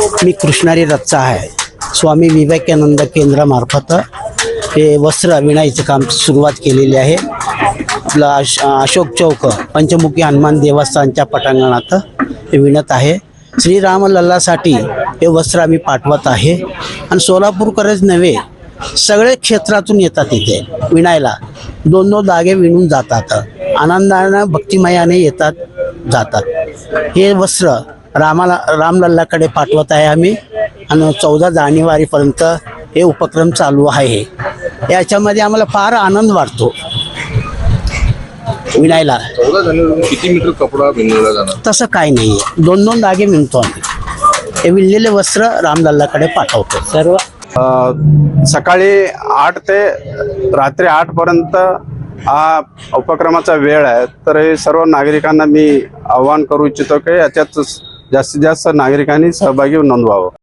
मी कृष्णारी रत्चा आहे. स्वामी विवेकानंद केंद्रामार्फत हे वस्त्र विणायचं काम सुरुवात केलेली आहे. आपलं अश अशोक चौक पंचमुखी हनुमान देवस्थानच्या पटांगणात हे विणत आहे. श्रीराम लल्लासाठी हे वस्त्र आम्ही पाठवत आहे. आणि सोलापूरकडेच नव्हे सगळे क्षेत्रातून येतात इथे विणायला. दोन दोन धागे विणून जातात. आनंदानं भक्तिमयाने येतात जातात. हे वस्त्र रामाला रामलल्लाकडे पाठवत आहे आम्ही आणि चौदा जानेवारीपर्यंत हे उपक्रम चालू आहे. याच्यामध्ये आम्हाला फार आनंद वाटतो. विणायला चौदा जानेवारी किती मीटर कपडा विणलेला जाणार? तसं काही नाही. आहे दोन दोन धागे विणतो आम्ही. हे विणलेले वस्त्र रामलल्लाकडे पाठवतो. सर्व सकाळी आठ ते रात्री आठ पर्यंत हा उपक्रमाचा वेळ आहे. तर हे सर्व नागरिकांना मी आवाहन करू इच्छितो की याच्यात जास्तीत जास्त नागरिकांनी सहभागी नोंदवावं.